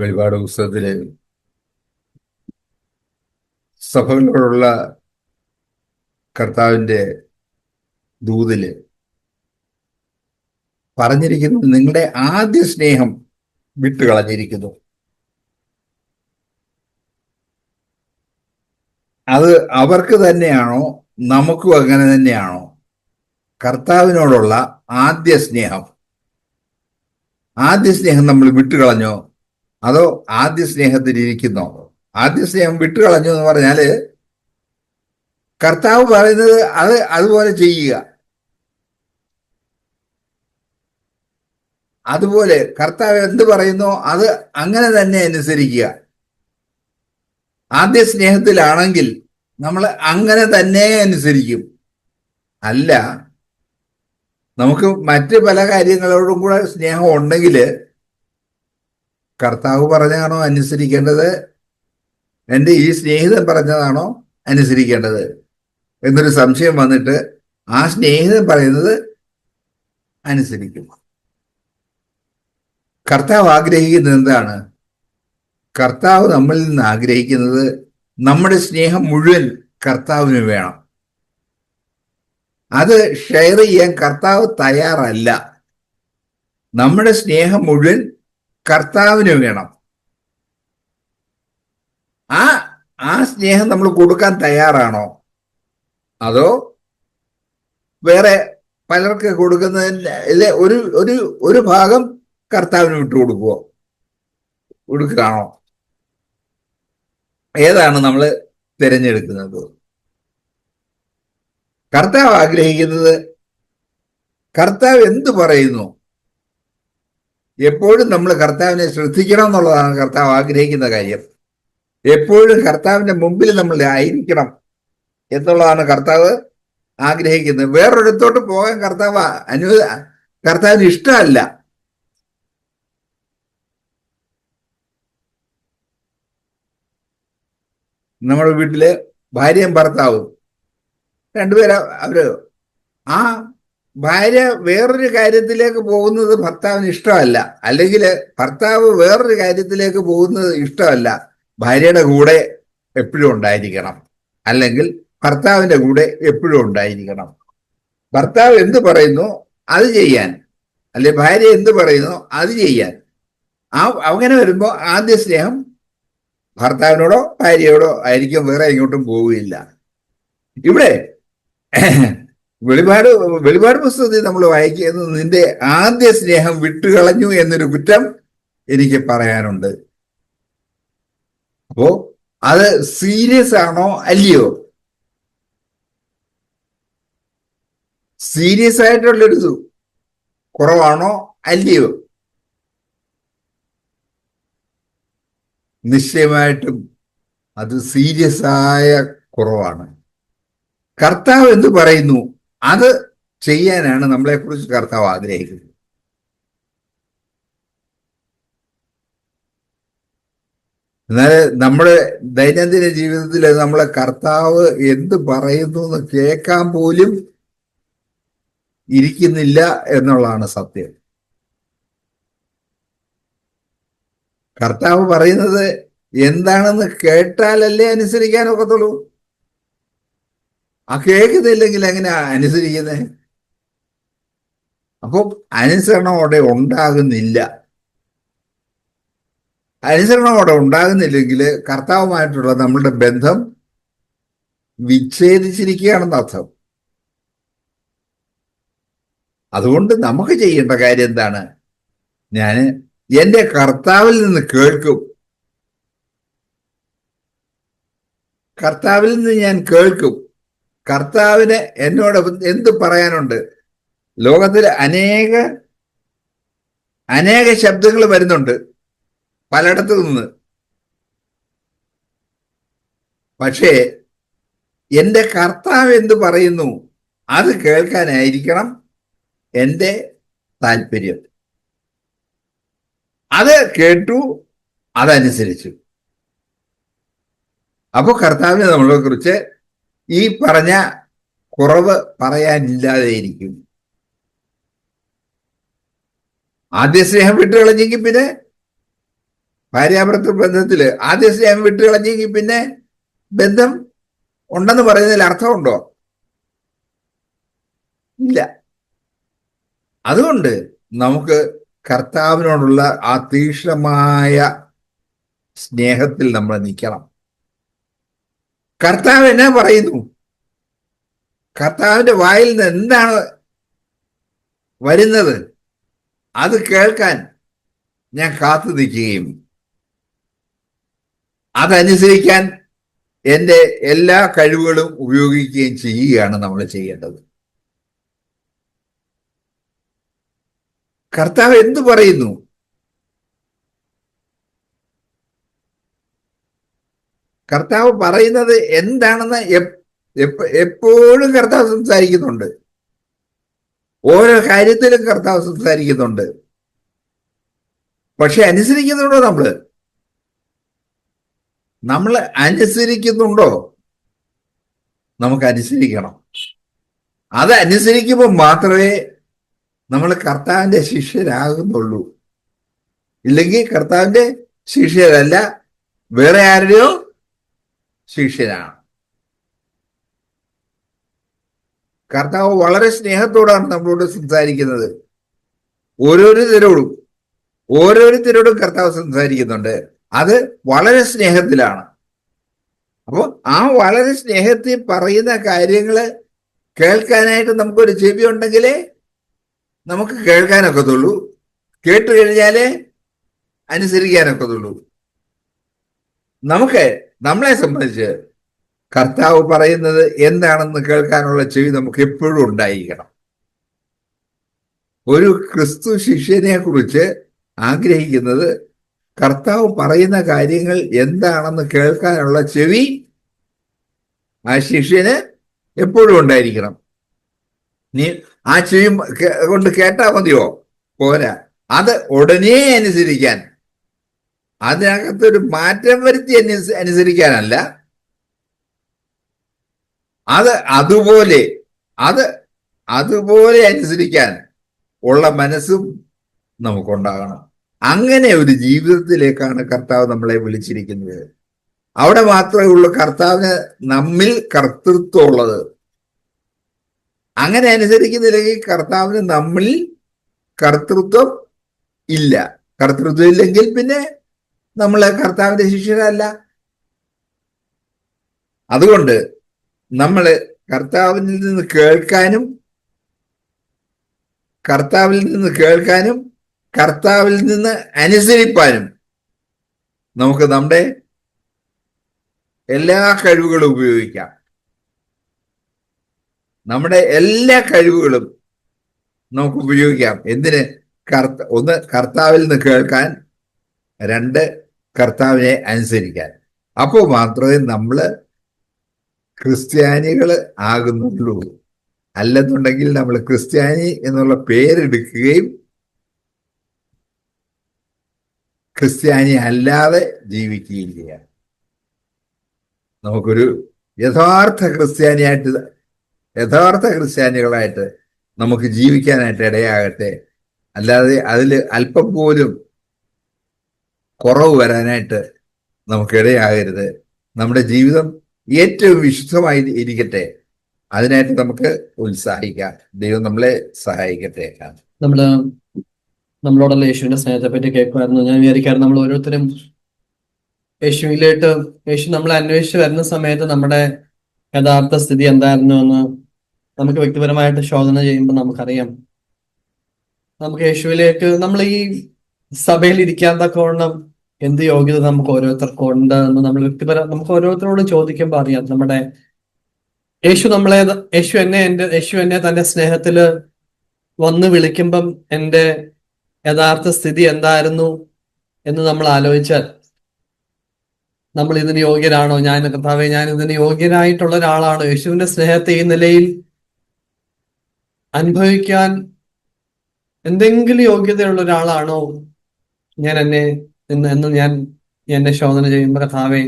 വെളിപാട് പുസ്തകത്തിൽ സഭകളോടുള്ള കർത്താവിന്റെ ദൂതിൽ പറഞ്ഞിരിക്കുന്നത് നിങ്ങളുടെ ആദ്യ സ്നേഹം വിട്ടുകളഞ്ഞിരിക്കുന്നു. അത് അവർക്ക് തന്നെയാണോ? നമുക്കും അങ്ങനെ തന്നെയാണോ? കർത്താവിനോടുള്ള ആദ്യ സ്നേഹം. ആദ്യ സ്നേഹം നമ്മൾ വിട്ടുകളഞ്ഞോ? അതോ ആദ്യ സ്നേഹത്തിൽ ഇരിക്കുന്നോ? ആദ്യ സ്നേഹം വിട്ടുകളഞ്ഞു എന്ന് പറഞ്ഞാൽ കർത്താവ് പറയുന്നത് അത് അതുപോലെ ചെയ്യുക. അതുപോലെ കർത്താവ് എന്ത് പറയുന്നോ അത് അങ്ങനെ തന്നെ അനുസരിക്കുക. ആദ്യ സ്നേഹത്തിലാണെങ്കിൽ നമ്മൾ അങ്ങനെ തന്നെ അനുസരിക്കും. അല്ല നമുക്ക് മറ്റ് പല കാര്യങ്ങളോടും കൂടെ സ്നേഹം ഉണ്ടെങ്കിൽ കർത്താവ് പറഞ്ഞാണോ അനുസരിക്കേണ്ടത്? എന്റെ ഈ സ്നേഹിതൻ പറഞ്ഞതാണോ അനുസരിക്കേണ്ടത്? എന്നൊരു സംശയം വന്നിട്ട് ആ സ്നേഹിതൻ പറയുന്നത് അനുസരിക്കും. കർത്താവ് ആഗ്രഹിക്കുന്നത് എന്താണ്? കർത്താവ് നമ്മളിൽ നിന്ന് ആഗ്രഹിക്കുന്നത് നമ്മുടെ സ്നേഹം മുഴുവൻ കർത്താവിന് വേണം. അത് ഷെയർ ചെയ്യാൻ കർത്താവ് തയ്യാറല്ല. നമ്മുടെ സ്നേഹം മുഴുവൻ കർത്താവിന് വേണം. ആ ആ സ്നേഹം നമ്മൾ കൊടുക്കാൻ തയ്യാറാണോ? അതോ വേറെ പലർക്ക് കൊടുക്കുന്നതിന്റെ ഒരു ഒരു ഒരു ഭാഗം കർത്താവിന് വിട്ടു കൊടുക്കുവോ? കൊടുക്കുകയാണോ? ഏതാണ് നമ്മൾ തിരഞ്ഞെടുക്കുന്നത്? കർത്താവ് ആഗ്രഹിക്കുന്നത് കർത്താവ് എന്ത് പറയുന്നു? എപ്പോഴും നമ്മൾ കർത്താവിനെ ശ്രദ്ധിക്കണം എന്നുള്ളതാണ് കർത്താവ് ആഗ്രഹിക്കുന്ന കാര്യം. എപ്പോഴും കർത്താവിന്റെ മുമ്പിൽ നമ്മൾ ആയിരിക്കണം എന്നുള്ളതാണ് കർത്താവ് ആഗ്രഹിക്കുന്നത്. വേറൊരിടത്തോട്ട് പോകാൻ കർത്താവ് അനു കർത്താവിന് ഇഷ്ടമല്ല. നമ്മുടെ വീട്ടിൽ ഭാര്യയും ഭർത്താവും രണ്ടുപേരും അവർ ആ ഭാര്യ വേറൊരു കാര്യത്തിലേക്ക് പോകുന്നത് ഭർത്താവിന് ഇഷ്ടമല്ല. അല്ലെങ്കിൽ ഭർത്താവ് വേറൊരു കാര്യത്തിലേക്ക് പോകുന്നത് ഇഷ്ടമല്ല. ഭാര്യയുടെ കൂടെ എപ്പോഴും ഉണ്ടായിരിക്കണം. അല്ലെങ്കിൽ ഭർത്താവിന്റെ കൂടെ എപ്പോഴും ഉണ്ടായിരിക്കണം. ഭർത്താവ് എന്ത് പറയുന്നു? അത് ചെയ്യാൻ. അല്ലെ ഭാര്യ എന്ത് പറയുന്നു? അത് ചെയ്യാൻ. ആ അങ്ങനെ വരുമ്പോൾ ആദ്യ സ്നേഹം ഭർത്താവിനോടോ ഭാര്യയോടോ ആയിരിക്കും. വേറെ എങ്ങോട്ടും പോവുകയില്ല. ഇവിടെ വെളിപാട് വെളിപാട് പുസ്തകത്തിൽ നമ്മൾ വായിക്കുന്നത് നിന്റെ ആദ്യ സ്നേഹം വിട്ടുകളഞ്ഞു എന്നൊരു കുറ്റം എനിക്ക് പറയാനുണ്ട്. അപ്പോ അത് സീരിയസ് ആണോ അല്ലയോ? സീരിയസ് ആയിട്ടുള്ളൊരു കുറവാണോ അല്ലയോ? നിശ്ചയമായിട്ടും അത് സീരിയസ് ആയ കുറവാണ്. കർത്താവ് എന്ത് പറയുന്നു? അത് ചെയ്യാനാണ് നമ്മളെക്കുറിച്ച് കർത്താവ് ആഗ്രഹിക്കുന്നത്. എന്നാൽ നമ്മുടെ ദൈനംദിന ജീവിതത്തിൽ നമ്മളെ കർത്താവ് എന്ത് പറയുന്നു എന്ന് കേൾക്കാൻ പോലും ഇരിക്കുന്നില്ല എന്നുള്ളതാണ് സത്യം. കർത്താവ് പറയുന്നത് എന്താണെന്ന് കേട്ടാലല്ലേ അനുസരിക്കാൻ ഒക്കത്തുള്ളൂ. ആ കേൾക്കുന്നില്ലെങ്കിൽ എങ്ങനെ അനുസരിക്കുന്നത് അപ്പോൾ അനുസരണം അവിടെ ഉണ്ടാകുന്നില്ല. അനുസരണം അവിടെ ഉണ്ടാകുന്നില്ലെങ്കിൽ കർത്താവുമായിട്ടുള്ള നമ്മളുടെ ബന്ധം വിച്ഛേദിച്ചിരിക്കുകയാണെന്ന് അർത്ഥം. അതുകൊണ്ട് നമുക്ക് ചെയ്യേണ്ട കാര്യം എന്താണ്? ഞാൻ എന്റെ കർത്താവിൽ നിന്ന് കേൾക്കും. കർത്താവിൽ നിന്ന് ഞാൻ കേൾക്കും. കർത്താവിന് എന്നോട് എന്ത് പറയാനുണ്ട്? ലോകത്തിൽ അനേക അനേക ശബ്ദങ്ങൾ വരുന്നുണ്ട് പലയിടത്തു നിന്ന്. പക്ഷേ എന്റെ കർത്താവ് എന്ത് പറയുന്നു? അത് കേൾക്കാനായിരിക്കണം എന്റെ താല്പര്യം അത് കേട്ടു അതനുസരിച്ചു. അപ്പോൾ കർത്താവിനെ നമ്മളെ കുറിച്ച് ഈ പറഞ്ഞ കുറവ് പറയാനില്ലാതെ ഇരിക്കും ആദ്യ സ്നേഹം വിട്ടു കളഞ്ഞെങ്കിൽ പിന്നെ ഭാര്യാഭർത്തൃ ബന്ധത്തിൽ ആദ്യ സ്നേഹം വിട്ടുകളഞ്ഞെങ്കിൽ പിന്നെ ബന്ധം ഉണ്ടെന്ന് പറയുന്നതിൽ അർത്ഥമുണ്ടോ? ഇല്ല. അതുകൊണ്ട് നമുക്ക് കർത്താവിനോടുള്ള ആ തീക്ഷ്ണമായ സ്നേഹത്തിൽ നമ്മൾ നിൽക്കണം കർത്താവ് എന്നാ പറയുന്നു? കർത്താവിന്റെ വായിൽ നിന്ന് എന്താണ് വരുന്നത്? അത് കേൾക്കാൻ ഞാൻ കാത്തു നിൽക്കുകയും അതനുസരിക്കാൻ എന്റെ എല്ലാ കഴിവുകളും ഉപയോഗിക്കുകയും ചെയ്യുകയാണ് നമ്മൾ ചെയ്യേണ്ടത്. കർത്താവ് എന്തു പറയുന്നു? കർത്താവ് പറയുന്നത് എന്താണെന്ന് എപ്- എപ്പ- എപ്പോഴും കർത്താവ് സംസാരിക്കുന്നുണ്ട്. ഓരോ കാര്യത്തിലും കർത്താവ് സംസാരിക്കുന്നുണ്ട്. പക്ഷെ അനുസരിക്കുന്നുണ്ടോ നമ്മൾ? നമ്മൾ അനുസരിക്കുന്നുണ്ടോ? നമുക്ക് അനുസരിക്കണം. അത് അനുസരിക്കുമ്പോൾ മാത്രമേ നമ്മൾ കർത്താവിന്റെ ശിഷ്യരാകുന്നുള്ളൂ. ഇല്ലെങ്കിൽ കർത്താവിന്റെ ശിഷ്യരല്ല വേറെ ആരുടെയോ ശിഷ്യനാണ്. കർത്താവ് വളരെ സ്നേഹത്തോടാണ് നമ്മളോട് സംസാരിക്കുന്നത്. ഓരോരുത്തരോടും ഓരോരുത്തരോടും കർത്താവ് സംസാരിക്കുന്നുണ്ട്. അത് വളരെ സ്നേഹത്തിലാണ്. അപ്പോൾ ആ വളരെ സ്നേഹത്തിൽ പറയുന്ന കാര്യങ്ങൾ കേൾക്കാനായിട്ട് നമുക്കൊരു ചെവി ഉണ്ടെങ്കിലേ നമുക്ക് കേൾക്കാനൊക്കത്തുള്ളൂ. കേട്ട് കഴിഞ്ഞാലേ അനുസരിക്കാനൊക്കത്തുള്ളൂ. നമുക്ക് നമ്മളെ സംബന്ധിച്ച് കർത്താവ് പറയുന്നത് എന്താണെന്ന് കേൾക്കാനുള്ള ചെവി നമുക്ക് എപ്പോഴും ഉണ്ടായിരിക്കണം. ഒരു ക്രിസ്തു ശിഷ്യനെ കുറിച്ച് ആഗ്രഹിക്കുന്നത് കർത്താവ് പറയുന്ന കാര്യങ്ങൾ എന്താണെന്ന് കേൾക്കാനുള്ള ചെവി ആ ശിഷ്യന് എപ്പോഴും ഉണ്ടായിരിക്കണം. നീ ആ ചെവി കൊണ്ട് കേട്ടാ മതിയോ? പോരാ. അത് ഉടനെ അനുസരിക്കാൻ. അതിനകത്തൊരു മാറ്റം വരുത്തി അനുസ- അനുസരിക്കാനല്ല. അത് അതുപോലെ അത് അതുപോലെ അനുസരിക്കാൻ ഉള്ള മനസ്സും നമുക്കുണ്ടാകണം. അങ്ങനെ ഒരു ജീവിതത്തിലേക്കാണ് കർത്താവ് നമ്മളെ വിളിച്ചിരിക്കുന്നത്. അവിടെ മാത്രമേ ഉള്ളൂ കർത്താവിന് നമ്മിൽ കർത്തൃത്വം ഉള്ളത് അങ്ങനെ അനുസരിക്കുന്നില്ലെങ്കിൽ കർത്താവിന് നമ്മിൽ കർത്തൃത്വം ഇല്ല. കർത്തൃത്വം ഇല്ലെങ്കിൽ പിന്നെ നമ്മൾ കർത്താവിന്റെ ശിഷ്യരല്ല. അതുകൊണ്ട് നമ്മൾ കർത്താവിൽ നിന്ന് കേൾക്കാനും കർത്താവിൽ നിന്ന് കേൾക്കാനും കർത്താവിൽ നിന്ന് അനുസരിപ്പാനും നമുക്ക് നമ്മുടെ എല്ലാ കഴിവുകളും ഉപയോഗിക്കാം. നമ്മുടെ എല്ലാ കഴിവുകളും നമുക്ക് ഉപയോഗിക്കാം. എന്തിന്? കർത്ത ഒന്ന് കർത്താവിൽ നിന്ന് കേൾക്കാൻ രണ്ട് കർത്താവിനെ അനുസരിക്കാൻ. അപ്പോൾ മാത്രമേ നമ്മൾ ക്രിസ്ത്യാനികൾ ആകുന്നുള്ളൂ. അല്ലെന്നുണ്ടെങ്കിൽ നമ്മൾ ക്രിസ്ത്യാനി എന്നുള്ള പേരെടുക്കുകയും ക്രിസ്ത്യാനി അല്ലാതെ ജീവിക്കുകയും ചെയ്യാം. നമുക്കൊരു യഥാർത്ഥ ക്രിസ്ത്യാനിയായിട്ട് യഥാർത്ഥ ക്രിസ്ത്യാനികളായിട്ട് നമുക്ക് ജീവിക്കാനായിട്ട് ഇടയാകട്ടെ. അല്ലാതെ അതിൽ അല്പം പോലും കുറവ് വരാനായിട്ട് നമുക്കിടയാകരുത്. നമ്മുടെ ജീവിതം ഏറ്റവും വിശുദ്ധമായി ഇരിക്കട്ടെ അതിനായിട്ട് നമുക്ക് ഉത്സാഹിക്കാം. ദൈവം നമ്മളെ സഹായിക്കട്ടെ. നമ്മൾ നമ്മളോടുള്ള യേശുവിന്റെ സ്നേഹത്തെ പറ്റി കേൾക്കുമായിരുന്നു. ഞാൻ വിചാരിക്കാറ് നമ്മൾ ഓരോരുത്തരും യേശുവിലേക്ക് യേശു നമ്മളെ അന്വേഷിച്ച് വരുന്ന സമയത്ത് നമ്മുടെ യഥാർത്ഥ സ്ഥിതി എന്തായിരുന്നു എന്ന് നമുക്ക് വ്യക്തിപരമായിട്ട് ശോധന ചെയ്യുമ്പോൾ നമുക്കറിയാം. നമുക്ക് യേശുവിലേക്ക് നമ്മൾ ഈ സഭയിൽ ഇരിക്കാൻ തക്കവണ്ണം എന്ത് യോഗ്യത നമുക്ക് ഓരോരുത്തർക്കും ഉണ്ട് എന്ന് നമ്മൾ വ്യക്തിപര നമുക്ക് ഓരോരുത്തരോടും ചോദിക്കുമ്പോൾ അറിയാം. നമ്മുടെ യേശു നമ്മളെ യേശു എന്നെ എന്റെ യേശു എന്നെ തന്റെ സ്നേഹത്തിൽ വന്ന് വിളിക്കുമ്പം എന്റെ യഥാർത്ഥ സ്ഥിതി എന്തായിരുന്നു എന്ന് നമ്മൾ ആലോചിച്ചാൽ നമ്മൾ ഇതിന് യോഗ്യരാണോ? ഞാൻ കർത്താവെ ഞാൻ ഇതിന് യോഗ്യനായിട്ടുള്ള ഒരാളാണോ. യേശുവിന്റെ സ്നേഹത്തെ ഈ നിലയിൽ അനുഭവിക്കാൻ എന്തെങ്കിലും യോഗ്യതയുള്ള ഒരാളാണോ? ഞാൻ എന്നെ എന്ന് എന്ന് ഞാൻ എന്നെ ശോധന ചെയ്യുമ്പോൾ കഥാവേ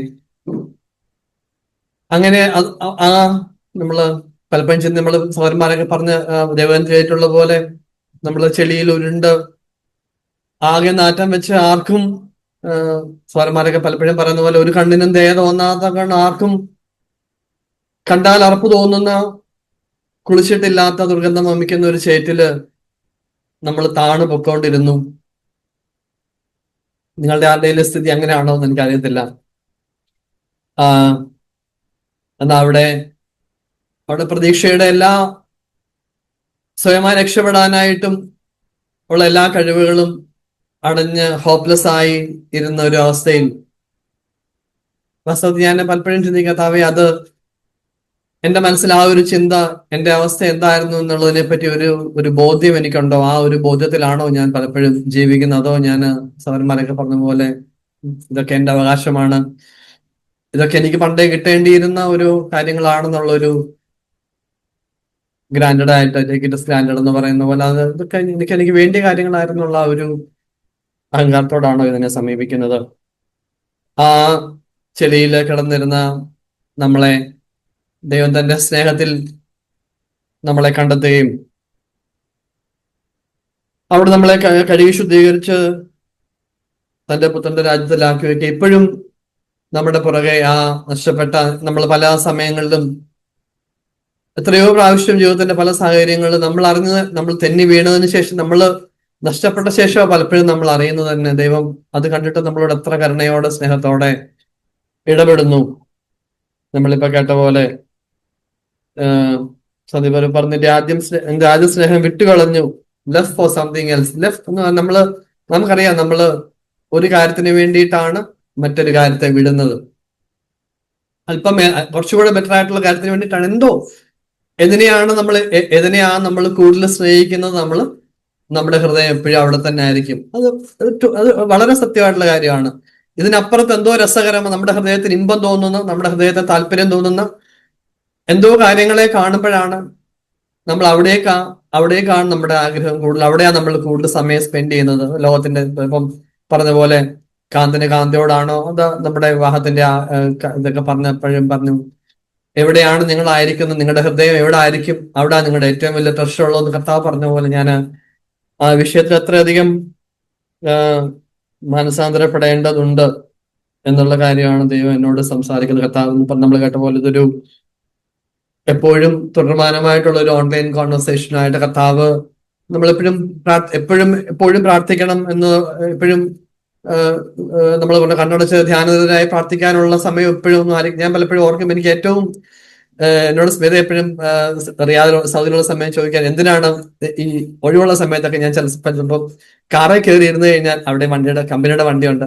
അങ്ങനെ ആ- നമ്മൾ പലപ്പോഴും ചെന്ന് നമ്മൾ സൗരന്മാരൊക്കെ പറഞ്ഞ ദേവേന്ദ്രയായിട്ടുള്ള പോലെ നമ്മൾ ചെളിയിൽ ഉരുണ്ട് ആകെ നാറ്റം വെച്ച് ആർക്കും സ്വാരന്മാരൊക്കെ പലപ്പോഴും പറയുന്ന പോലെ ഒരു കണ്ണിനും ദയ തോന്നാത്ത കണ്ണ് ആർക്കും കണ്ടാൽ അറപ്പ് തോന്നുന്ന കുളിച്ചിട്ടില്ലാത്ത ദുർഗന്ധം വമിക്കുന്ന ഒരു ചേറ്റിൽ നമ്മൾ താണു പൊക്കോണ്ടിരുന്നു. നിങ്ങളുടെ ആരുടെയിലെ സ്ഥിതി അങ്ങനെയാണോ എന്ന് എനിക്കറിയത്തില്ല. എന്നാ അവിടെ അവിടെ പ്രതീക്ഷയുടെ എല്ലാ സ്വയമായി രക്ഷപ്പെടാനായിട്ടും ഉള്ള എല്ലാ കഴിവുകളും അടഞ്ഞ് ഹോപ്ലെസ് ആയി ഇരുന്ന ഒരു അവസ്ഥയിൽ. വാസ്തവത്തിൽ ഞാൻ പലപ്പോഴും ചിന്തിക്കാത്താവേ അത് എന്റെ മനസ്സിൽ ആ ഒരു ചിന്ത എന്റെ അവസ്ഥ എന്തായിരുന്നു എന്നുള്ളതിനെ പറ്റി ഒരു ഒരു ബോധ്യം എനിക്കുണ്ടോ? ആ ഒരു ബോധ്യത്തിലാണോ ഞാൻ പലപ്പോഴും ജീവിക്കുന്നത്? അതോ ഞാൻ സവന്മാരൊക്കെ പറഞ്ഞ പോലെ ഇതൊക്കെ എന്റെ അവകാശമാണ്? ഇതൊക്കെ എനിക്ക് പണ്ടേ കിട്ടേണ്ടിയിരുന്ന ഒരു കാര്യങ്ങളാണെന്നുള്ള ഒരു ഗ്രാൻഡഡ് ആയിട്ട് അല്ലെങ്കിൽ ഇറ്റ് എന്ന് പറയുന്ന പോലെ അത് ഇതൊക്കെ എനിക്ക് എനിക്ക് വേണ്ടിയ കാര്യങ്ങളായിരുന്നുള്ള ഒരു അഹങ്കാരത്തോടാണോ ഇതിനെ സമീപിക്കുന്നത്? ആ ചെളിയിൽ കിടന്നിരുന്ന നമ്മളെ ദൈവം തന്റെ സ്നേഹത്തിൽ നമ്മളെ കണ്ടെത്തുകയും അവിടെ നമ്മളെ കഴുകി ശുദ്ധീകരിച്ച് തന്റെ പുത്രന്റെ രാജ്യത്തിലാക്കി വെക്കുക. ഇപ്പോഴും നമ്മുടെ പുറകെ ആ നഷ്ടപ്പെട്ട നമ്മൾ പല സമയങ്ങളിലും എത്രയോ പ്രാവശ്യം ജീവിതത്തിന്റെ പല സാഹചര്യങ്ങളിലും നമ്മൾ അറിഞ്ഞത് നമ്മൾ തെന്നി വീണതിന് ശേഷം നമ്മൾ നഷ്ടപ്പെട്ട ശേഷം പലപ്പോഴും നമ്മൾ അറിയുന്നത് തന്നെ. ദൈവം അത് കണ്ടിട്ട് നമ്മളോട് എത്ര കരുണയോടെ സ്നേഹത്തോടെ ഇടപെടുന്നു. നമ്മളിപ്പോ കേട്ട പോലെ സന്ദീപ് പറഞ്ഞിട്ട് ആദ്യം രാജ്യസ്നേഹം വിട്ടുകളഞ്ഞു. Love for something else love നമ്മൾ നമുക്കറിയാം നമ്മൾ ഒരു കാര്യത്തിന് വേണ്ടിയിട്ടാണ് മറ്റൊരു കാര്യത്തെ വിടുന്നത്. അല്പം കുറച്ചുകൂടെ ബെറ്റർ ആയിട്ടുള്ള കാര്യത്തിന് വേണ്ടിയിട്ടാണ്. എന്തോ എതിനെയാണ് നമ്മൾ എതിനെയാണ് നമ്മൾ കൂടുതൽ സ്നേഹിക്കുന്നത് നമ്മൾ നമ്മുടെ ഹൃദയം എപ്പോഴും അവിടെ തന്നെ ആയിരിക്കും. അത് അത് വളരെ സത്യമായിട്ടുള്ള കാര്യമാണ്. ഇതിനപ്പുറത്ത് എന്തോ രസകരമാണ് നമ്മുടെ ഹൃദയത്തിന് ഇമ്പം തോന്നുന്ന നമ്മുടെ ഹൃദയത്തെ താല്പര്യം തോന്നുന്ന എന്തോ കാര്യങ്ങളെ കാണുമ്പോഴാണ് നമ്മൾ അവിടേക്കാ അവിടേക്കാണ് നമ്മുടെ ആഗ്രഹം കൂടുതൽ അവിടെയാണ് നമ്മൾ കൂടുതൽ സമയം സ്പെൻഡ് ചെയ്യുന്നത്. ലോകത്തിന്റെ ഇപ്പം പറഞ്ഞ പോലെ കാന്തിന് കാന്തയോടാണോ അത് നമ്മുടെ വിവാഹത്തിന്റെ ഇതൊക്കെ പറഞ്ഞപ്പോഴും പറഞ്ഞു എവിടെയാണ് നിങ്ങൾ ആയിരിക്കുന്നത്? നിങ്ങളുടെ ഹൃദയം എവിടെ ആയിരിക്കും? അവിടെ നിങ്ങളുടെ ഏറ്റവും വലിയ ട്രഷർ ഉള്ളതെന്ന് കർത്താവ് പറഞ്ഞ പോലെ ഞാൻ ആ വിഷയത്തിൽ അത്രയധികം മാനസാന്തരപ്പെടേണ്ടതുണ്ട് എന്നുള്ള കാര്യമാണ് ദൈവം എന്നോട് സംസാരിക്കുന്നത്. കർത്താവ് നമ്മൾ കേട്ട പോലെ ഇതൊരു എപ്പോഴും തുടർമാനമായിട്ടുള്ള ഒരു ഓൺലൈൻ കോൺവെർസേഷൻ ആയിട്ട് കർത്താവ് നമ്മളെപ്പോഴും എപ്പോഴും എപ്പോഴും പ്രാർത്ഥിക്കണം എന്ന് എപ്പോഴും നമ്മൾ പറഞ്ഞ കണ്ണടച്ച് ധ്യാനതരായി പ്രാർത്ഥിക്കാനുള്ള സമയം എപ്പോഴും ഒന്നും ആരും ഞാൻ പലപ്പോഴും ഓർക്കും എനിക്ക് ഏറ്റവും എന്നോട് സ്മിത എപ്പോഴും റിയാദ് സൗദിയിലുള്ള സമയം ചോദിക്കാൻ എന്തിനാണ് ഈ ഒഴിവുള്ള സമയത്തൊക്കെ ഞാൻ ചില ചിലപ്പോൾ കാറിൽ കയറി ഇരുന്ന് കഴിഞ്ഞാൽ അവിടെ വണ്ടിയുടെ കമ്പനിയുടെ വണ്ടിയുണ്ട്.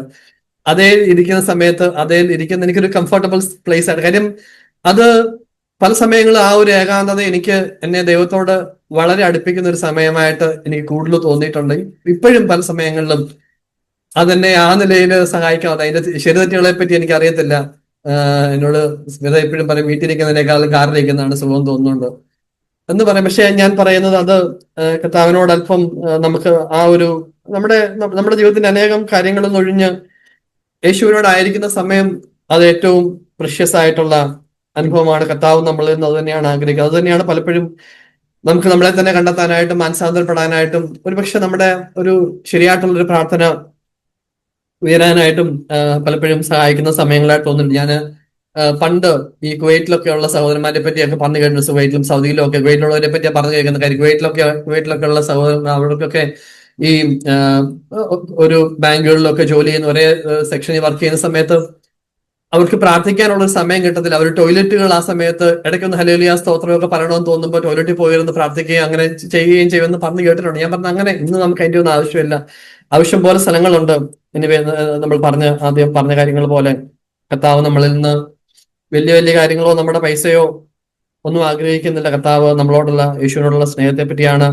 അതേ ഇരിക്കുന്ന സമയത്ത് അതേ ഇരിക്കുന്ന എനിക്കൊരു കംഫർട്ടബിൾ പ്ലേസ് ആണ് കാര്യം അത് പല സമയങ്ങളിൽ ആ ഒരു ഏകാന്തത എനിക്ക് എന്നെ ദൈവത്തോട് വളരെ അടുപ്പിക്കുന്ന ഒരു സമയമായിട്ട് എനിക്ക് കൂടുതൽ തോന്നിയിട്ടുണ്ട്. ഇപ്പോഴും പല സമയങ്ങളിലും അതെന്നെ ആ നിലയിൽ സഹായിക്കാതെ അതിന്റെ ശരിതെറ്റുകളെ പറ്റി എനിക്ക് അറിയത്തില്ല. എന്നോട് സ്മിത എപ്പോഴും പറയും വീട്ടിലിരിക്കുന്നതിനേക്കാളും കാറിലിരിക്കുന്നതാണ് സുഖം തോന്നുന്നുണ്ട്. എന്ന് പറയും. പക്ഷെ ഞാൻ പറയുന്നത് അത് കർത്താവിനോട് അല്പം നമുക്ക് ആ ഒരു നമ്മുടെ നമ്മുടെ ജീവിതത്തിന്റെ അനേകം ഒഴിഞ്ഞ് യേശുവിനോടായിരിക്കുന്ന സമയം അത് ഏറ്റവും പ്രഷ്യസ് ആയിട്ടുള്ള അനുഭവമാണ്. കർത്താവ് നമ്മൾ നിന്ന് അത് തന്നെയാണ് ആഗ്രഹിക്കുന്നത്. അത് തന്നെയാണ് പലപ്പോഴും നമുക്ക് നമ്മളെ തന്നെ കണ്ടെത്താനായിട്ടും മാനസാന്തരപ്പെടാനായിട്ടും ഒരുപക്ഷെ നമ്മുടെ ഒരു ശരിയായിട്ടുള്ള ഒരു പ്രാർത്ഥന ഉയരാനായിട്ടും പലപ്പോഴും സഹായിക്കുന്ന സമയങ്ങളായിട്ട് തോന്നുന്നുണ്ട്. ഞാൻ പണ്ട് ഈ കുവൈറ്റിലൊക്കെ ഉള്ള സഹോദരന്മാരെ പറ്റിയൊക്കെ പറഞ്ഞു കേട്ടിട്ടുണ്ട്. കുവൈറ്റിലും സൗദിയിലും ഒക്കെ കുവൈറ്റിലുള്ളവരെ പറ്റി പറഞ്ഞു കേൾക്കുന്ന കാര്യം കുവൈറ്റിലൊക്കെ കുവൈറ്റിലൊക്കെ ഉള്ള സഹോദരൻ അവർക്കൊക്കെ ഈ ഒരു ബാങ്കുകളിലൊക്കെ ജോലി ചെയ്യുന്ന ഒരേ സെക്ഷനിൽ വർക്ക് ചെയ്യുന്ന സമയത്ത് അവർക്ക് പ്രാർത്ഥിക്കാനുള്ള ഒരു സമയം കിട്ടത്തില്ല. അവർ ടോയ്ലറ്റുകൾ ആ സമയത്ത് ഇടയ്ക്കൊന്ന് ഹലേലിയ സ്തോത്രമൊക്കെ പറയണമെന്ന് തോന്നുമ്പോൾ ടോയ്ലറ്റിൽ പോയിരുന്ന് പ്രാർത്ഥിക്കുകയും അങ്ങനെ ചെയ്യുകയും ചെയ്യുമെന്ന് പറഞ്ഞ് കേട്ടിട്ടുണ്ട്. ഞാൻ പറഞ്ഞു അങ്ങനെ ഇന്ന് നമുക്ക് അതിന്റെ ഒന്നും ആവശ്യമില്ല. ആവശ്യം പോലെ സ്ഥലങ്ങളുണ്ട്. ഇനി നമ്മൾ പറഞ്ഞ ആദ്യം പറഞ്ഞ കാര്യങ്ങൾ പോലെ കർത്താവ് നമ്മളിൽ നിന്ന് വലിയ വലിയ കാര്യങ്ങളോ നമ്മുടെ പൈസയോ ഒന്നും ആഗ്രഹിക്കുന്നില്ല. കർത്താവ് നമ്മളോടുള്ള യേശുവിനോടുള്ള സ്നേഹത്തെ പറ്റിയാണ്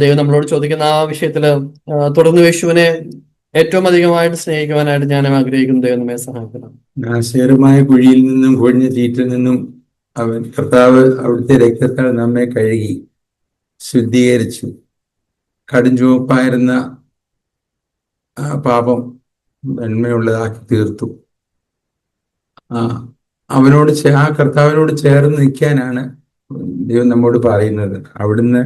ദൈവം നമ്മളോട് ചോദിക്കുന്ന ആ വിഷയത്തിൽ തുടർന്ന് യേശുവിനെ ഏറ്റവും അധികമായിട്ട് സ്നേഹിക്കുവാനായിട്ട് ഞാൻ ആഗ്രഹിക്കുന്നു. ദൈവം സഹായിക്കണം നാശകരമായ കുഴിയിൽ നിന്നും കൊഴിഞ്ഞ ചീറ്റിൽ നിന്നും അവൻ കർത്താവ് അവിടുത്തെ രക്തത്താൽ നമ്മെ കഴുകി ശുദ്ധീകരിച്ചു. കടും ചുവപ്പായിരുന്ന ആ പാപം നന്മയുള്ളതാക്കി തീർത്തു. ആ അവനോട് ആ കർത്താവിനോട് ചേർന്ന് നിൽക്കാനാണ് ദൈവം നമ്മോട് പറയുന്നത്. അവിടുന്ന്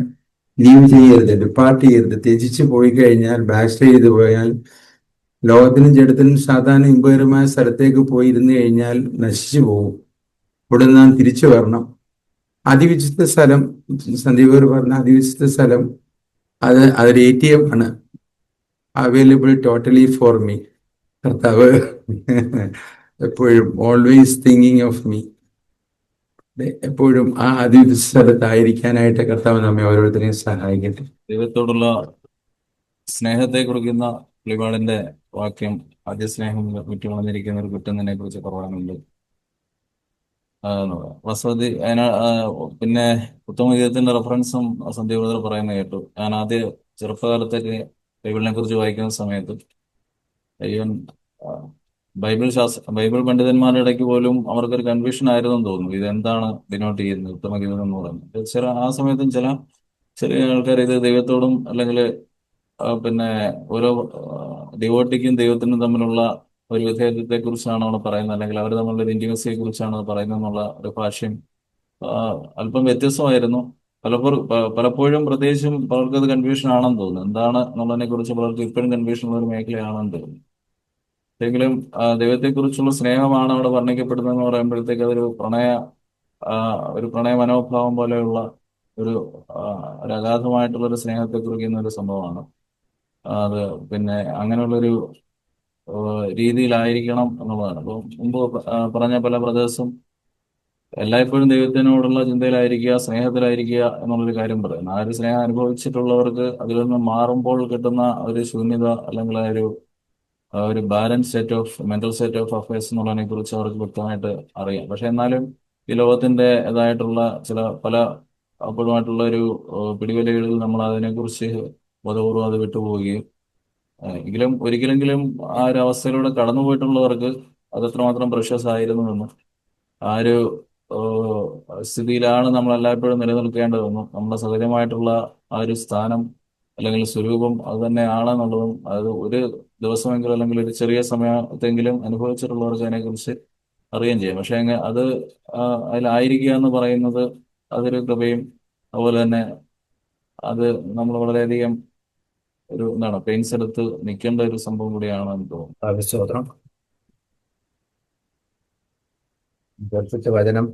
ലീവ് ചെയ്യരുത് ഡിപ്പാർട്ട് ചെയ്യരുത്. ത്യജിച്ച് പോയി കഴിഞ്ഞാൽ ബാക്ക് ചെയ്ത് പോയാൽ ലോകത്തിനും ജഡത്തിനും സാധാരണ ഇമ്പകരമായ സ്ഥലത്തേക്ക് പോയിരുന്നു കഴിഞ്ഞാൽ നശിച്ചു പോകും. ഇവിടെ നാം തിരിച്ചു വരണം. അതിവിശുദ്ധ സ്ഥലം സന്ദീപർ പറഞ്ഞ അതിവിശുദ്ധ സ്ഥലം അത് അതൊരു എ ടി എം ആണ്. അവൈലബിൾ ടോട്ടലി ഫോർ മീ കർത്താവ് എപ്പോഴും ഓൾവേസ് തിങ്കിങ് ഓഫ് മീ എപ്പോഴും ആ അതിവിശുദ്ധ സ്ഥലത്തായിരിക്കാനായിട്ട് കർത്താവ് നമ്മെ ഓരോരുത്തരെയും സഹായിക്കട്ടെ. ദൈവത്തോടുള്ള സ്നേഹത്തെ കുറിക്കുന്ന പുലിപാടിന്റെ വാക്യം ആദ്യ സ്നേഹം വിറ്റു വളർന്നിരിക്കുന്ന ഒരു കുറ്റത്തിനെ കുറിച്ച് പറയാനുണ്ട്. വസതി അതിന പിന്നെ ഉത്തമഗീതത്തിന്റെ റെഫറൻസും സന്ധ്യ ബ്രദർ പറയുന്നത് കേട്ടു. ഞാൻ ആദ്യ ചെറുപ്പകാലത്തൊക്കെ ബൈബിളിനെ കുറിച്ച് വായിക്കുന്ന സമയത്ത് ഈവൻ ബൈബിൾ ശാസ്ത്ര ബൈബിൾ പണ്ഡിതന്മാരുടെ ഇടയ്ക്ക് പോലും അവർക്കൊരു കൺഫ്യൂഷൻ ആയിരുന്നു തോന്നുന്നു. ഇതെന്താണ് ഡിനോട്ട് ചെയ്യുന്നത്? ഉത്തമഗീതം എന്ന് പറയുന്നത്. ചില ആ സമയത്തും ചില ചെറിയ ആൾക്കാർ ഇത് ദൈവത്തോടും അല്ലെങ്കിൽ പിന്നെ ഓരോ ഡിവോട്ടിക്കും ദൈവത്തിനും തമ്മിലുള്ള ഒരു വിധേയത്തെ കുറിച്ചാണ് അവിടെ പറയുന്നത്. അല്ലെങ്കിൽ അവർ തമ്മിലുള്ള ഒരു ഇന്റിമസിയെ കുറിച്ചാണ് പറയുന്നത് എന്നുള്ള ഒരു ഭാഷയും അല്പം വ്യത്യസ്തമായിരുന്നു. പലപ്പോഴും പലപ്പോഴും പ്രത്യേകിച്ചും പലർക്കും അത് കൺഫ്യൂഷൻ ആണെന്ന് തോന്നുന്നു. എന്താണ് എന്നുള്ളതിനെ കുറിച്ച് പലർക്കും ഇപ്പോഴും കൺഫ്യൂഷൻ ഉള്ള ഒരു മേഖലയാണെന്ന് തോന്നുന്നു. എങ്കിലും ദൈവത്തെക്കുറിച്ചുള്ള സ്നേഹമാണ് അവിടെ വർണിക്കപ്പെടുന്നതെന്ന് പറയുമ്പോഴത്തേക്ക് അതൊരു പ്രണയ ഒരു പ്രണയ മനോഭാവം പോലെയുള്ള ഒരു ഒരു അഗാധമായിട്ടുള്ള ഒരു സ്നേഹത്തെ കുറിക്കുന്ന ഒരു സംഭവമാണ്. അത് പിന്നെ അങ്ങനെയുള്ളൊരു രീതിയിലായിരിക്കണം എന്നുള്ളതാണ്. അപ്പോൾ മുമ്പ് പറഞ്ഞ പല ബ്രദേഴ്സും എല്ലായ്പ്പോഴും ദൈവത്തിനോടുള്ള ചിന്തയിലായിരിക്കുക സ്നേഹത്തിലായിരിക്കുക എന്നുള്ളൊരു കാര്യം പറയുന്നത് ആ ഒരു സ്നേഹം അനുഭവിച്ചിട്ടുള്ളവർക്ക് അതിൽ നിന്ന് മാറുമ്പോൾ കിട്ടുന്ന ഒരു ശൂന്യത അല്ലെങ്കിൽ ആ ഒരു ഒരു balance set of mental set of affairs എന്നുള്ളതിനെ കുറിച്ച് അവർക്ക് വ്യക്തമായിട്ട് അറിയാം. പക്ഷെ എന്നാലും ഈ ലോകത്തിന്റെ ഇതായിട്ടുള്ള ചില പല അപ്പോഴുമായിട്ടുള്ള ഒരു പിടിവലികളിൽ നമ്മൾ അതിനെക്കുറിച്ച് ബോധപൂർവം അത് വിട്ടുപോവുകയും എങ്കിലും ഒരിക്കലെങ്കിലും ആ ഒരു അവസ്ഥയിലൂടെ കടന്നു പോയിട്ടുള്ളവർക്ക് അത് എത്രമാത്രം പ്രഷ്യസ് ആ ഒരു സ്ഥിതിയിലാണ് നമ്മൾ എല്ലായ്പ്പോഴും നിലനിൽക്കേണ്ടതെന്നും നമ്മുടെ സഹജമായിട്ടുള്ള ആ ഒരു സ്ഥാനം അല്ലെങ്കിൽ സ്വരൂപം അത് തന്നെയാണെന്നുള്ളതും അത് ഒരു ദിവസമെങ്കിലും അല്ലെങ്കിൽ ഒരു ചെറിയ സമയത്തെങ്കിലും അനുഭവിച്ചിട്ടുള്ളവർക്ക് അതിനെക്കുറിച്ച് അറിയുകയും ചെയ്യും. പക്ഷെ അങ്ങ് അത് അതിലായിരിക്കുക എന്ന് പറയുന്നത് അതൊരു കൃപയും അതുപോലെ തന്നെ അത് നമ്മൾ വളരെയധികം ഒരു എന്താണ് പെയിൻസ് എടുത്ത് നിൽക്കേണ്ട ഒരു സംഭവം കൂടിയാണ് എന്ന് തോന്നുന്നു വചനം.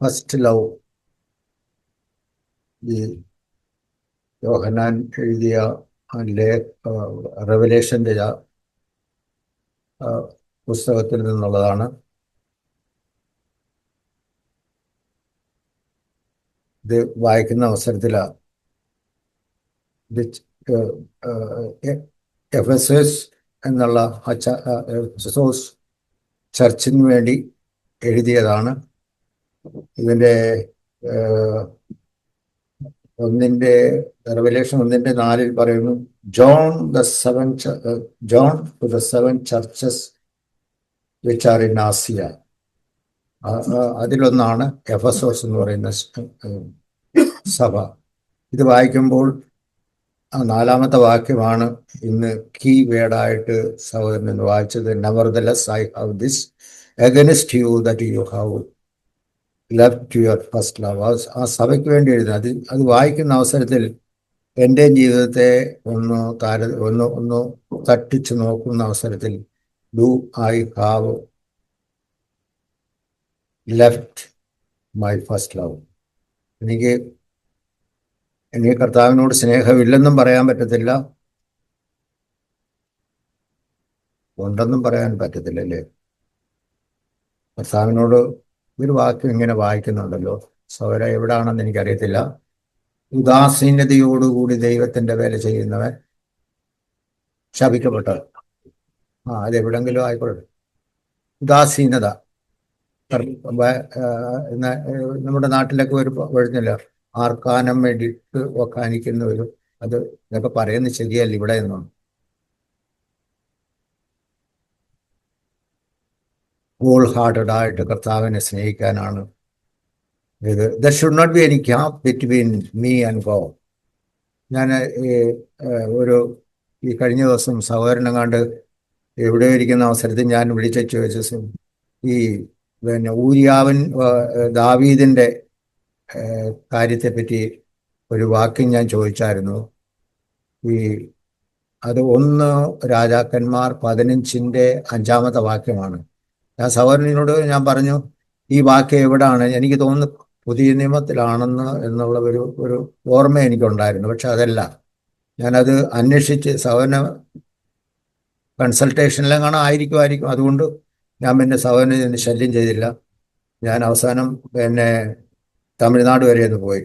First love. ഈ യോഹനാൻ എഴുതിയ ആ റെവലേഷന്റെ പുസ്തകത്തിൽ നിന്നുള്ളതാണ്. ഇത് വായിക്കുന്ന അവസരത്തിൽ എഫ് എസ് എസ് എന്നുള്ള സോസ് ആ, ചർച്ചിന് വേണ്ടി എഴുതിയതാണ്. ഇതിന്റെ ഏഹ്, ഒന്നിന്റെ റെവലേഷൻ ഒന്നിന്റെ നാലിൽ പറയുന്നു John the seven John to the seven churches which are in Asia അതിലൊന്നാണ് എഫസോസ് എന്ന് പറയുന്ന സഭ. ഇത് വായിക്കുമ്പോൾ ആ നാലാമത്തെ വാക്യമാണ് ഇന്ന് കീ വേർഡായിട്ട് സഹോദരൻ വായിച്ചത് nevertheless I have this against you that you have left your first love ആ സഭയ്ക്ക് വേണ്ടി എഴുതുന്നത് അത് അത് വായിക്കുന്ന അവസരത്തിൽ എന്റെ ജീവിതത്തെ ഒന്ന് താര ഒന്ന് ഒന്ന് തട്ടിച്ച് നോക്കുന്ന അവസരത്തിൽ do I have left my first love എനിക്ക് എനിക്ക് കർത്താവിനോട് സ്നേഹമില്ലെന്നും പറയാൻ പറ്റത്തില്ല. ഉണ്ടെന്നും പറയാൻ പറ്റത്തില്ല അല്ലേ കർത്താവിനോട് ഒരു വാക്യം ഇങ്ങനെ വായിക്കുന്നുണ്ടല്ലോ. സൗര എവിടാണെന്ന് എനിക്കറിയത്തില്ല. ഉദാസീനതയോടുകൂടി ദൈവത്തിന്റെ വേല ചെയ്യുന്നവൻ ശപിക്കപ്പെട്ടത് ആ അതെവിടെങ്കിലും ആയിക്കോട്ടെ. ഉദാസീനത. നമ്മുടെ നാട്ടിലൊക്കെ ഒരു വരുന്നില്ല ആർക്കാനം വേണ്ടിയിട്ട് ഒക്കാനിക്കുന്നവരും അത് ഇതൊക്കെ പറയുന്നത് ശരിയല്ല ഇവിടെ നിന്നും. ഹോൾ ഹാർട്ടഡ് ആയിട്ട് കർത്താവിനെ സ്നേഹിക്കാനാണ് ഇത്. The should not be any gap between me and God ഞാൻ ഈ ഒരു ഈ കഴിഞ്ഞ ദിവസം സഹോദരനെ കണ്ട് എവിടെ ഇരിക്കുന്ന അവസരത്തിൽ ഞാൻ വിളിച്ച ചോദിച്ചു ഈ പിന്നെ ഊര്യാവൻ ദാവീദിന്റെ കാര്യത്തെപ്പറ്റി ഒരു വാക്യം ഞാൻ ചോദിച്ചായിരുന്നു. ഈ അത് ഒന്ന് രാജാക്കന്മാർ പതിനഞ്ചിന്റെ അഞ്ചാമത്തെ വാക്യമാണ്. ഞാൻ സഹോദരനോട് ഞാൻ പറഞ്ഞു ഈ വാക്ക് എവിടാണ്? എനിക്ക് തോന്നുന്നു പുതിയ നിയമത്തിലാണെന്ന് എന്നുള്ള ഒരു ഒരു ഓർമ്മ എനിക്കുണ്ടായിരുന്നു. പക്ഷെ അതല്ല. ഞാനത് അന്വേഷിച്ച് സഹോദരനെ കൺസൾട്ടേഷനിലെങ്ങാണോ ആയിരിക്കുമായിരിക്കും. അതുകൊണ്ട് ഞാൻ പിന്നെ സഹോദരനെ ഇതിന് ശല്യം ചെയ്തില്ല. ഞാൻ അവസാനം പിന്നെ തമിഴ്നാട് വരെ ഒന്ന് പോയി.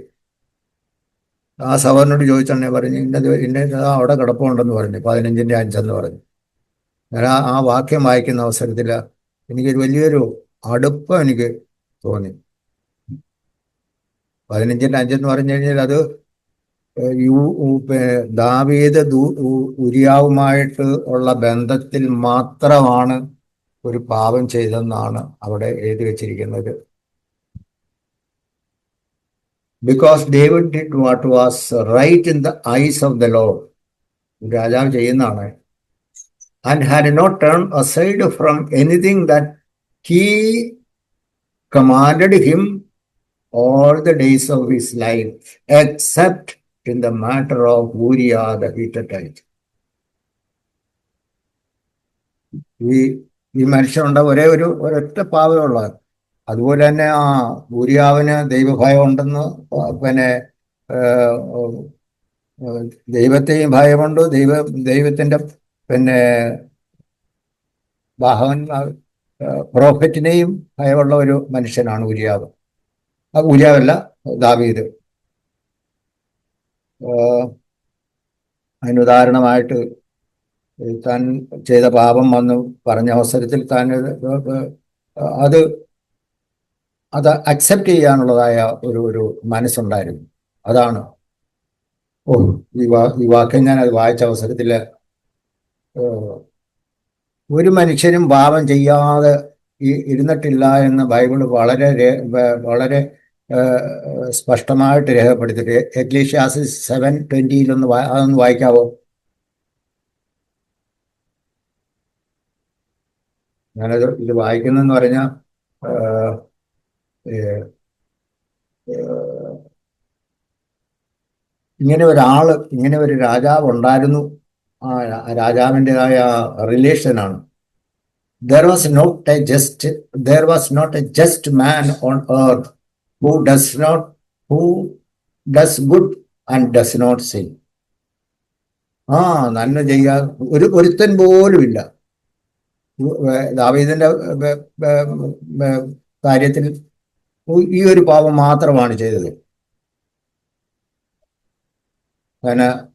ആ സഹോദരനോട് ചോദിച്ചാൽ ഞാൻ പറഞ്ഞു ഇന്നത് ആ അവിടെ കിടപ്പുണ്ടെന്ന് പറഞ്ഞു പതിനഞ്ചിന്റെ അഞ്ചെന്ന് പറഞ്ഞു. ഞാൻ ആ ആ വാക്യം വായിക്കുന്ന അവസരത്തിൽ എനിക്കൊരു വലിയൊരു അടുപ്പം എനിക്ക് തോന്നി. പതിനഞ്ചിന്റെ അഞ്ചെന്ന് പറഞ്ഞു കഴിഞ്ഞാൽ അത് യു ദാവീദ് ഉരിയാവുമായിട്ട് ഉള്ള ബന്ധത്തിൽ മാത്രമാണ് ഒരു പാപം ചെയ്തെന്നാണ് അവിടെ എഴുതി വച്ചിരിക്കുന്നത്. Because David did what was right in the eyes of the Lord രാജാവ് ചെയ്യുന്നതാണ്. And had not turned aside from anything that he commanded him all the days of his life, except in the matter of Uriah the Hittite. ഈ ഈ മനുഷ്യനുണ്ട് ഒരേ ഒരു ഒരൊറ്റ പാവമുള്ള അതുപോലെ തന്നെ ആ ഊരിയാവിന് ദൈവഭയം ഉണ്ടെന്ന് പിന്നെ ദൈവത്തെയും ഭയമുണ്ട് ദൈവ ദൈവത്തിന്റെ പിന്നെ വാഹവൻ പ്രോഫറ്റിനെയും ഭയമുള്ള ഒരു മനുഷ്യനാണ് ഉരിയാവ്. ആ ഉരിയാവല്ല ദാവീദ്. അതിനുദാഹരണമായിട്ട് താൻ ചെയ്ത പാപം വന്ന് പറഞ്ഞ അവസരത്തിൽ താൻ അത് അത് അക്സെപ്റ്റ് ചെയ്യാനുള്ളതായ ഒരു ഒരു മനസ്സുണ്ടായിരുന്നു. അതാണ്. ഓ ഈ വാ ഈ വാക്യം ഞാൻ അത് വായിച്ച അവസരത്തിൽ ഒരു മനുഷ്യനും പാപം ചെയ്യാതെ ഇരുന്നിട്ടില്ല എന്ന് ബൈബിൾ വളരെ വളരെ സ്പഷ്ടമായിട്ട് രേഖപ്പെടുത്തിയിട്ട്. എഗ്ലീഷ്യാസ് സെവൻ ട്വന്റിയിലൊന്ന് വാ- അതൊന്ന് വായിക്കാവോ? ഞാനത് ഇത് വായിക്കുന്നെന്ന് പറഞ്ഞാൽ ഇങ്ങനെ ഒരാൾ ഇങ്ങനെ ഒരു രാജാവ് ഉണ്ടായിരുന്നു രാജാവിന്റെതായ റിലേഷനാണ് there was not a just there was not a just man on earth who does not who does good and does not sin. ആ നന്മ ചെയ്യാ ഒരു ഒരുത്തൻ പോലും ഇല്ല. ദാവീദിന്റെ കാര്യത്തിൽ ഈ ഒരു പാപം മാത്രമാണ് ചെയ്തത്.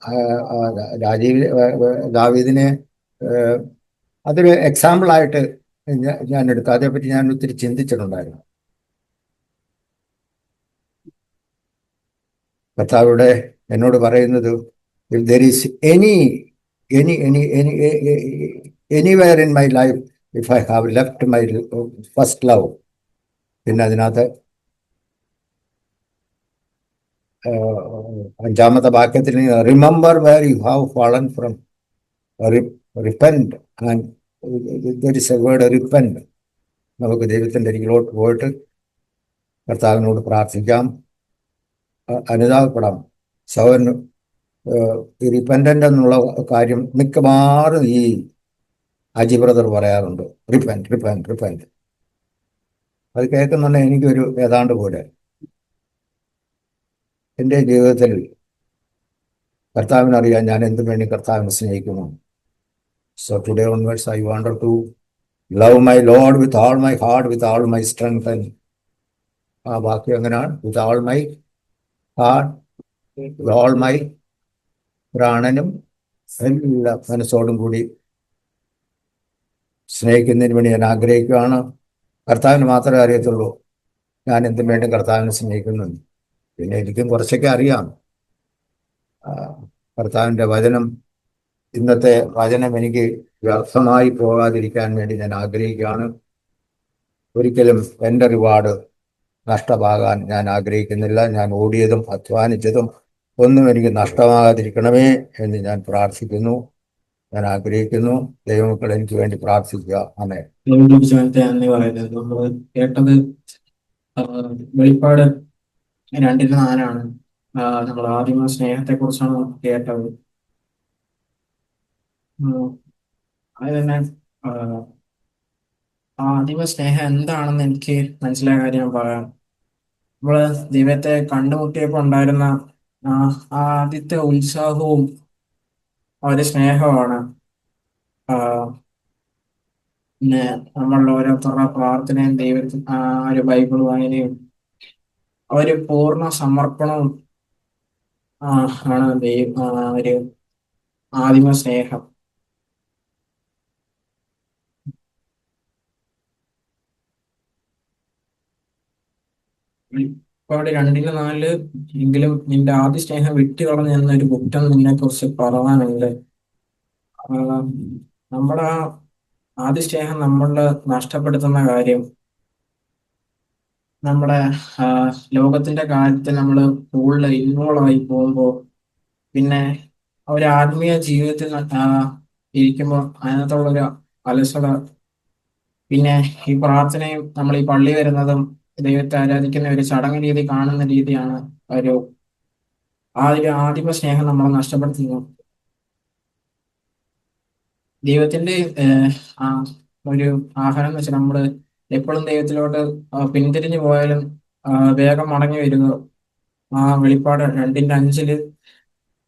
ആ, രാജീവ് ദാവീദിനെ അതൊരു എക്സാമ്പിളായിട്ട് ഞാൻ എടുത്തു. അതേപ്പറ്റി ഞാൻ ഒത്തിരി ചിന്തിച്ചിട്ടുണ്ടായിരുന്നു. കർത്താവിടെ എന്നോട് പറയുന്നത് if there is any any any any anywhere in my life if I have left my first love പിന്നെ അതിനകത്ത് അഞ്ചാമത്തെ വാക്യത്തിൽ remember where you have fallen from repent and word repent നമുക്ക് ദൈവത്തിന്റെ അരികിലോട്ട് പോയിട്ട് കർത്താവിനോട് പ്രാർത്ഥിക്കാം. അനുതാപപ്പെടാം. സൗരന് ഈ റിപ്പൻഡന്റ് എന്നുള്ള കാര്യം മിക്കവാറും ഈ അജി ബ്രദർ പറയാറുണ്ട്. റിപ്പന്റ് റിപ്പന്റ് റിപ്പന്റ് അത് കേൾക്കുന്നുണ്ടെങ്കിൽ എനിക്കൊരു ഏതാണ്ട് പോലെ. എന്റെ ജീവിതത്തിൽ കർത്താവിനറിയാൻ ഞാൻ എന്തിനു വേണ്ടി കർത്താവിനെ സ്നേഹിക്കുന്നു. So today onwards I want to love my Lord with all my heart with all my strength ആ ബാക്കി അങ്ങനെയാണ് with all my heart all my പ്രാണനും എല്ലാ മനസ്സോടും കൂടി സ്നേഹിക്കുന്നതിന് വേണ്ടി ഞാൻ ആഗ്രഹിക്കുകയാണ്. കർത്താവിന് മാത്രമേ അറിയത്തുള്ളൂ. ഞാൻ എന്തിനു വേണ്ടി കർത്താവിനെ സ്നേഹിക്കുന്നുണ്ട് പിന്നെ എനിക്കും കുറച്ചൊക്കെ അറിയാം. ഭർത്താവിന്റെ വചനം ഇന്നത്തെ വചനം എനിക്ക് വ്യർത്ഥമായി പോകാതിരിക്കാൻ വേണ്ടി ഞാൻ ആഗ്രഹിക്കുകയാണ്. ഒരിക്കലും എന്റെ റിവാർഡ് നഷ്ടമാകാൻ ഞാൻ ആഗ്രഹിക്കുന്നില്ല. ഞാൻ ഓടിയതും അധ്വാനിച്ചതും ഒന്നും എനിക്ക് നഷ്ടമാകാതിരിക്കണമേ എന്ന് ഞാൻ പ്രാർത്ഥിക്കുന്നു. ഞാൻ ആഗ്രഹിക്കുന്നു. ദൈവമക്കൾ എനിക്ക് വേണ്ടി പ്രാർത്ഥിക്കുക. അമ്മേ പറയുന്നത് കേട്ടത് വെളിപ്പാട് രണ്ടിന് നാലാണ് നമ്മൾ ആദ്യമ സ്നേഹത്തെ കുറിച്ചാണ് കേട്ടത് അത് തന്നെ ആദിമ സ്നേഹം എന്താണെന്ന് എനിക്ക് മനസ്സിലായ കാര്യം ഞാൻ പറയാം. നമ്മൾ ദൈവത്തെ കണ്ടുമുട്ടിയപ്പോൾ ഉണ്ടായിരുന്ന ആദ്യത്തെ ഉത്സാഹവും ഒരു സ്നേഹമാണ് പിന്നെ നമ്മളുടെ ഓരോരുത്തരുടെ പ്രാർത്ഥനയും ദൈവത്തിൽ ആ ഒരു ബൈബിൾ വായനയും ഒരു പൂർണ സമർപ്പണവും ആണ് ദൈവം ഒരു ആദിമ സ്നേഹം. വെളിപ്പാട് രണ്ടിന് നാല് എങ്കിലും നിന്റെ ആദ്യ സ്നേഹം വിട്ടുകളഞ്ഞ എന്നൊരു കുറ്റം നിന്നെ കുറിച്ച് പറയാനുണ്ട്. നമ്മുടെ ആ ആദ്യ സ്നേഹം നമ്മളെ നഷ്ടപ്പെടുത്തുന്ന കാര്യം നമ്മുടെ ലോകത്തിന്റെ കാര്യത്തിൽ നമ്മൾ കൂടുതൽ ഇൻവോൾവ് ആയി പോകുമ്പോൾ പിന്നെ ഒരു ആത്മീയ ജീവിതത്തിൽ ഇരിക്കുമ്പോൾ അതിനകത്തുള്ളൊരു അലസത. പിന്നെ ഈ പ്രാർത്ഥനയും നമ്മൾ ഈ പള്ളി വരുന്നതും ദൈവത്തെ ആരാധിക്കുന്ന ഒരു ചടങ്ങ് രീതി കാണുന്ന രീതിയാണ് ഒരു ആ ഒരു ആദിമ സ്നേഹം നമ്മൾ നഷ്ടപ്പെടുത്തുന്നു ദൈവത്തിന്റെ ഒരു ആഹാരം എന്ന് വെച്ചാൽ നമ്മൾ എപ്പോഴും ദൈവത്തിലോട്ട് പിന്തിരിഞ്ഞു പോയാലും വേഗം മടങ്ങി വരിക ആ വെളിപ്പാട് രണ്ടിന്റെ അഞ്ചിൽ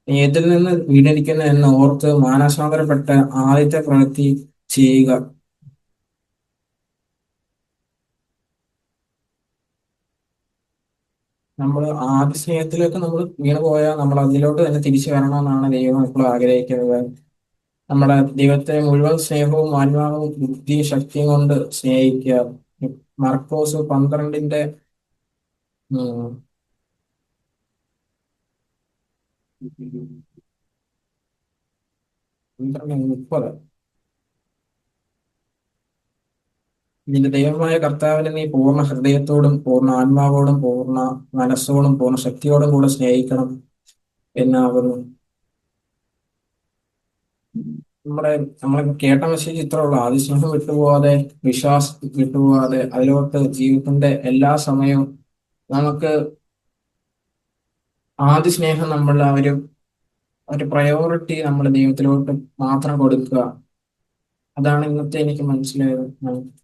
ഏതിൽ നിന്ന് വീണിരിക്കുന്നു എന്ന് ഓർത്ത് മാനസാന്തരപ്പെട്ട് ആദ്യത്തെ പ്രവൃത്തി ചെയ്യുക. നമ്മൾ ആദ്യ സ്നേഹത്തിലേക്ക് നമ്മൾ വീണ് പോയാൽ നമ്മൾ അതിലോട്ട് തന്നെ തിരിച്ചു വരണമെന്നാണ് ദൈവം ഇപ്പോൾ ആഗ്രഹിക്കുന്നത്. നമ്മുടെ ദൈവത്തെ മുഴുവൻ സ്നേഹവും ആത്മാവും ബുദ്ധി ശക്തിയും കൊണ്ട് സ്നേഹിക്കുക. മർക്കോസ് പന്ത്രണ്ടിന്റെ മുപ്പത്. നിന്റെ ദൈവമായ കർത്താവിനെ നീ പൂർണ ഹൃദയത്തോടും പൂർണ ആത്മാവോടും പൂർണ മനസ്സോടും പൂർണ ശക്തിയോടും കൂടെ സ്നേഹിക്കണം എന്നാകുന്നു നമ്മുടെ നമ്മൾ കേട്ട മെസ്സേജ് ഇത്രേ ഉള്ളു ആദ്യ സ്നേഹം വിട്ടുപോകാതെ വിശ്വാസം വിട്ടുപോകാതെ അതിലോട്ട് ജീവിതത്തിന്റെ എല്ലാ സമയവും നമുക്ക് ആദ്യ സ്നേഹം നമ്മൾ ആ ഒരു പ്രയോറിറ്റി നമ്മൾ ദൈവത്തിലോട്ട് മാത്രം കൊടുക്കുക. അതാണ് ഇന്നത്തെ എനിക്ക് മനസ്സിലായത്.